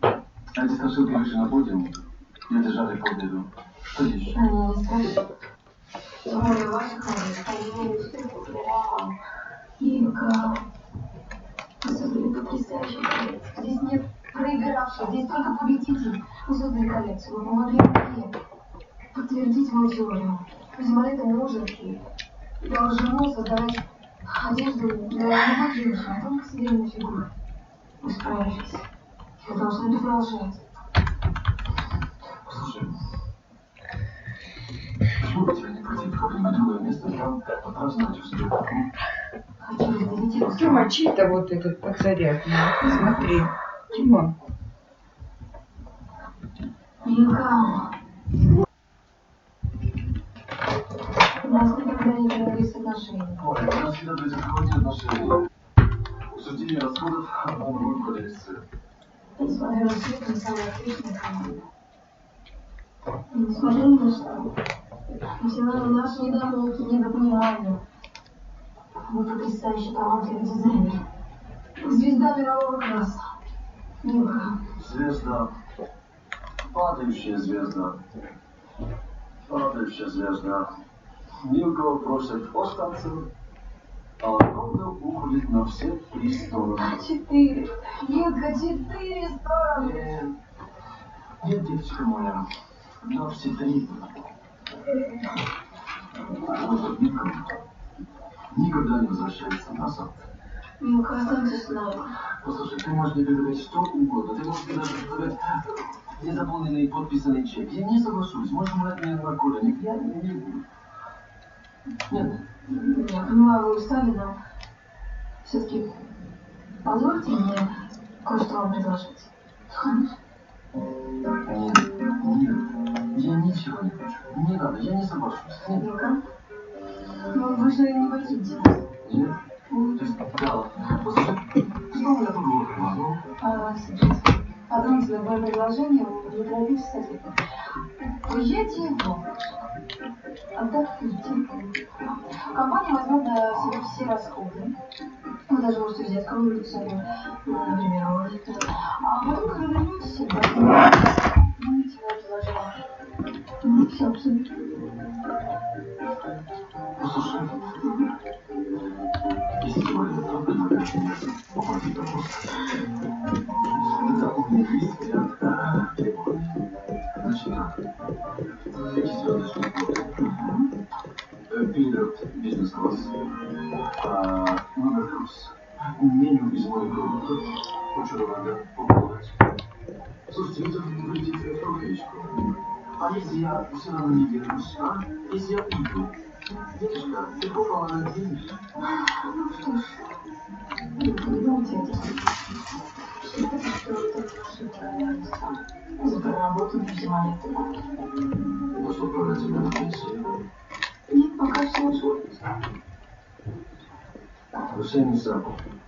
А эти страшилки выше на подиум, где держали. Что. Вы создали потрясающий коллекцию. Здесь нет проигравших, здесь только победитель. Вы создали коллекцию, вы помогли мне подтвердить мою теорию. Зимолеты мужики должны создавать одежду для любой женщины, а только сидельные фигуры. Вы справились. Тима, чей-то вот этот подзаряд. Смотри. Тима. Юка. У нас никогда не появились отношения. Ой, у нас всегда были какие отношения. Обсуждение расходов на новую коллекцию. Несмотря на все, это самая отличная команда. И несмотря ни на что, на наши недомолвки, недопонимания, вы потрясающе талантливый дизайнер. Вы звезда мирового класса. Юка. Звезда. Падающая звезда. Падающая звезда. Милкова просит остаться, а Ронда уходит на все три стороны. Четыре. Юка, четыре стороны. Э, Нет, девочка моя, на все три. Вот Ника никогда не возвращается назад. Юка, останься с нами. Послушай, ты можешь мне предлагать что угодно. Ты можешь мне даже предлагать незаполненный и подписанный чек. Я не соглашусь. Можешь брать меня на куреник. Я не буду. Нет. Я понимаю, вы устали, но все-таки позвольте мне кое-что вам предложить. Конечно. Нет. Нет. Я ничего не хочу. Не надо. Я не соглашусь. Нет. Юка, ну вы же не хотите. Нет. То есть, да. Послушай, что меня тут? Ну, А, сейчас. Подумайте мое предложение, не торопитесь с ответом. Уезжайте в Лондон. Компания возьмет на себя все расходы. Вы даже можете взять кого-нибудь с собой, например, Ролика. А потом, когда вернетесь, возьмите мое предложение. Ну, все абсолютно. Послушай. Если сегодня то предлагаешь Меню из моей комнаты. Очень рада попробовать. Слушайте, вы тут выйдете в кафешку. А если я все равно не вернусь, а? Если я уйду? Девушка, ты попала на деньги. Ну что ж, Юка, не думайте это. За проработанную зимолеты. Ну что, пора тебя на пенсию. Нет, пока все учусь. Hussein Sabo. Шесть.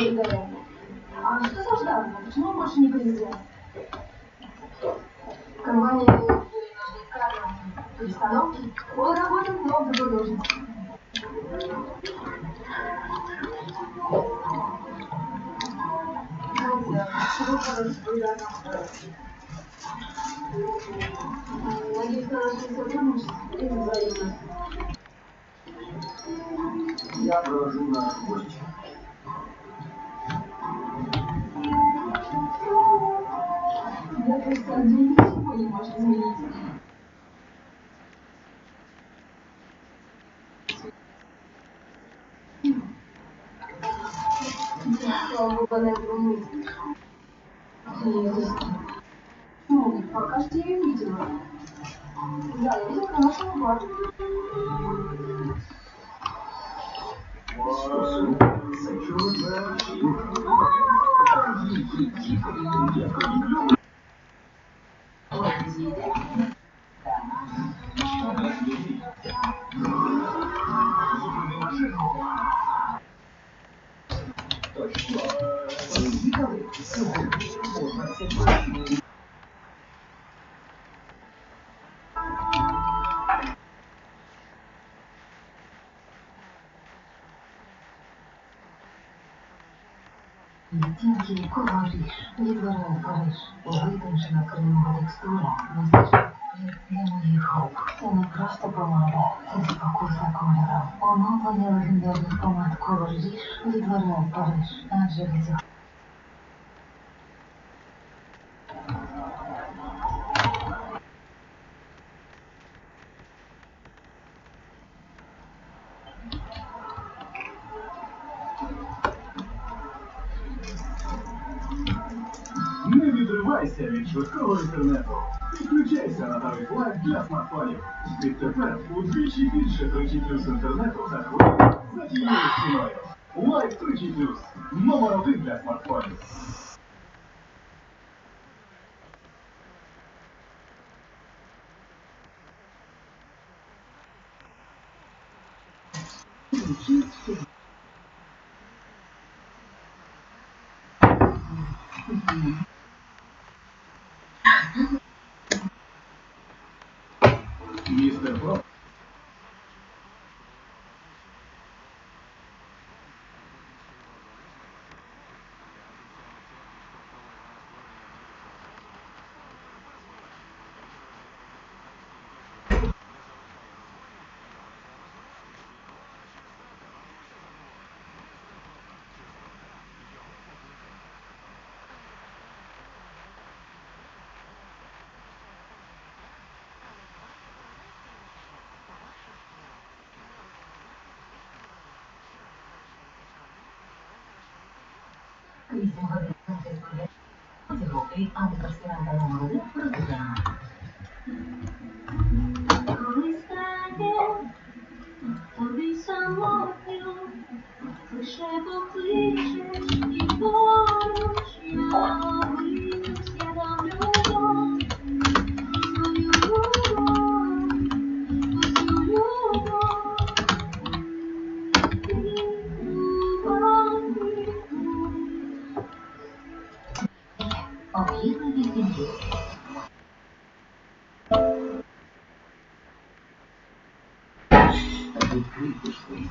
А что за? Почему больше не президент? Компания Ну, пока что я видела. Да, видела на 但是，我一旦有自信，就能够实现。баре. Відтінки колоріж, відбираю Париж, витончена кремова текстура, насичена для моїх губ. Це не просто помада, це спокуса кольору. Оновлення легендарних помад Color Rich відбирає Париж, адже від цього швидкого інтернету. Підключайся на тариф Лайф для смартфонів. Відтепер удвічі більше 3G плюс інтернету за хвилину за тією стіною. Лайф 3G плюс. Номер один для смартфонів. вісім годин французької потягу від антиперспіранта номер completely free.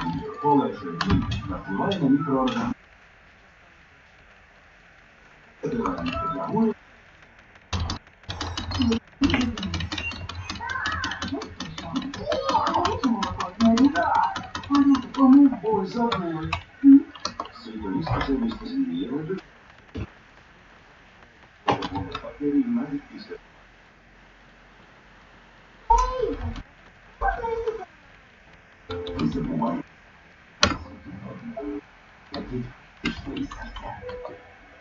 подвійну дію, полегшує біль та впливає на мікроорганізми. Декателен реагує Ой, забули. Світові спеціалісти зміяли бактерії навіть після Не забувай. Які свої серця.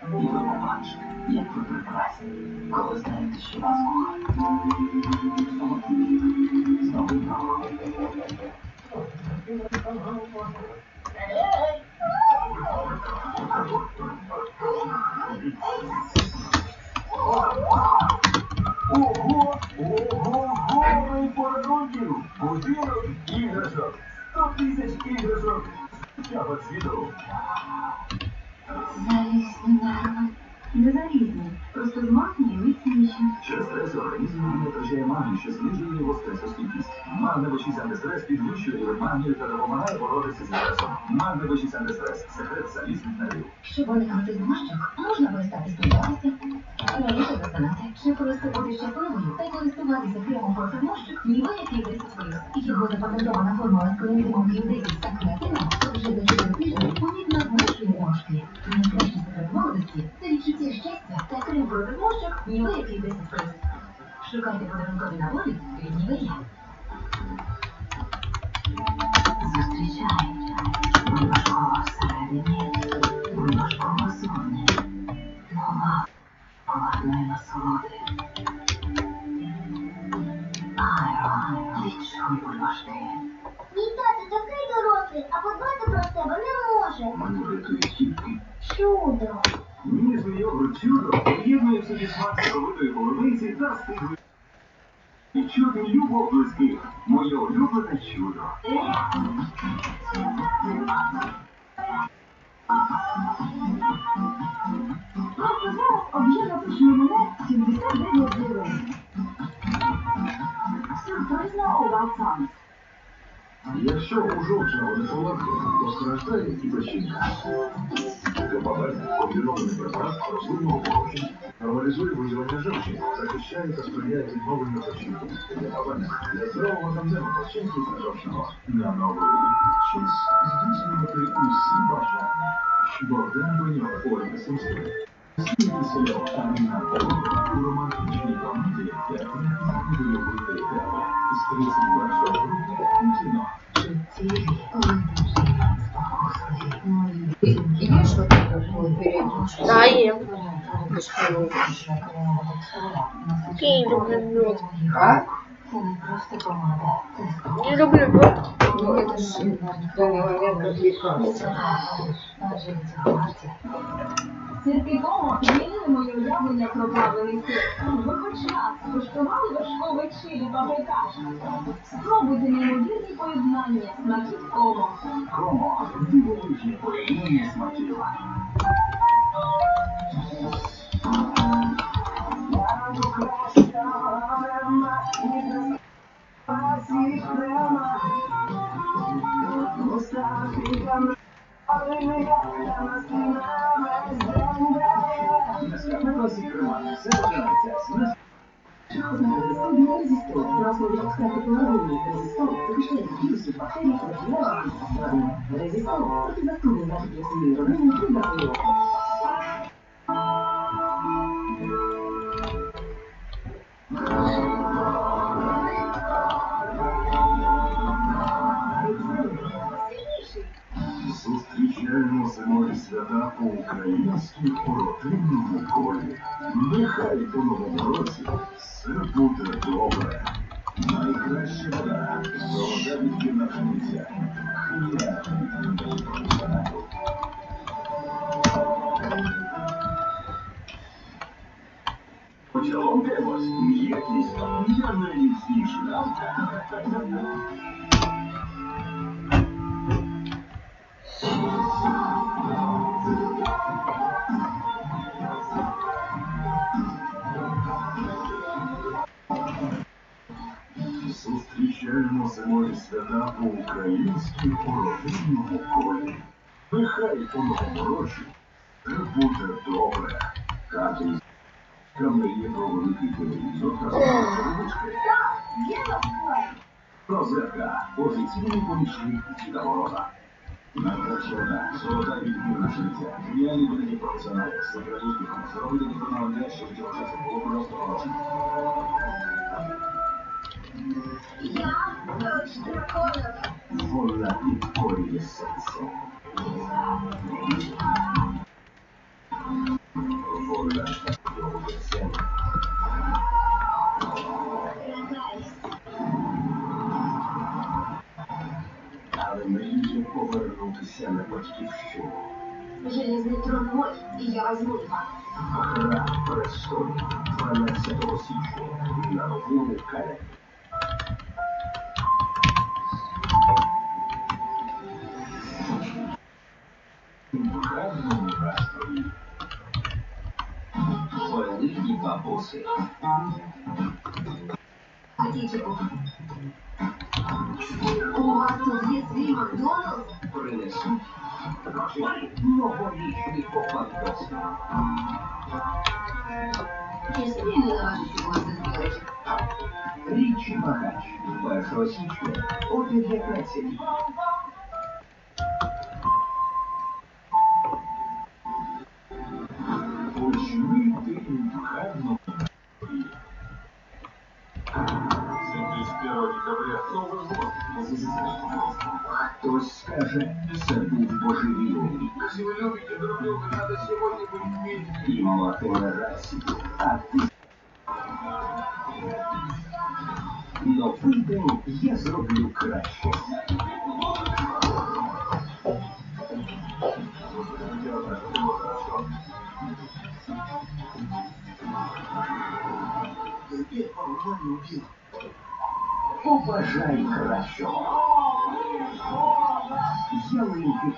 І ви побачите, як ви прекрасні, коли знаєте, що вас кохають. Солодкий, знову ногу. Ого, ого, ого, подарунків! Будинок іграшок! 100 тисяч іграшок! Залізні нерви. Не залізні, просто змахні і міцніші. Через стрес організм не підвищує рівень магії та допомагає боротися з стресом. Магневичий антистрес – секрет залізних нервів. Щоб уникнути зморщок, можна перестати сміятися, засинати, швидко бути щасливою та користуватися кремом проти зморщок Ніва, який 10 плюс. Його запатентована формула з колективом Q10 та креатином вже за 4 тижні помітно зменшує зморшки. Найкращий секрет молодості – це відчуття щастя та крем проти зморщок який 10 плюс. Шукайте подарункові набори від Нівея. поверне насолоди. Айро, відчуй бульбашки. Мій тато такий дорослий, а подбати про себе не може. Мене врятує тільки Чудо. Ніжний йогурт чудо поєднує в собі смак соковитої полуниці та стиглої. І чути любов близьких. Моє улюблене чудо. Просто Якщо у жовчного неполадки, то страждає і печінка. Габабель – комбінований препарат рослинного походження. Нормалізує виділення жовчі, захищає та сприяє відновленню печінки. Габабель – для здорового тандему печінки та жовчного. На новий час здійснювати усі бажання. Богдан Беньов, Ольга Сумська. Скільки серіал Аміна Полова у романтичній комедії «Театр бойової театри» з 31 грудня у кіно. Чуттєві, глибочі, спокусливі, мої. Есть вот это вот передний? Да, є. Який люблю мед. А? Це не просто помада, це Не люблю мед. Ну это же в данный момент как лекарство. Варті. Сірки змінили моє уявлення про правильний сир. Ви хоч раз скуштували вершковий чилі паприка? Спробуйте неймовірні поєднання смаків Томо. Комо – дивовижні поєднання смаків. Нескафе Класік Роман. Все починається з нас. Резистол резистол. На основі екстракту половини резистол захищає від вірусів, бактерій та вірусів. Резистол – протизастудний засіб для всієї родини при здоров'ю. Зустрічаємо зимові свята по противні колі. Нехай у новому році все буде добре. Найкраща вода, золота відкидна свята по українській породинному колі. Нехай у новому році все буде добре. Катя із камеє про великий телевізор та ручки. Є ласкою. Розетка. Офіційний помічник Діда Мороза. Надрачена, золота відбірна життя. Геніальні видані професіонали. Секрет успіху. Зробити досконало те, що цього часу було просто хорошим. Я дочь дракона. Вона підкорює серце. Вона його серце. Пригадайся. Але мріє повернутися на батьківщину. Железный трон мой, и я возьму его. Гра престолів 12 січня на новому каналі. У вас тут есть свій Макдоналдс? принесуть новорічний попадос. Я собі не наважу сьогодні збирати. Річі багач 1 січня о 19. Хтось скаже, це був божевільний. І матиме рацію, а ти. Новий день я зроблю краще. Побажай кращого. Ялинки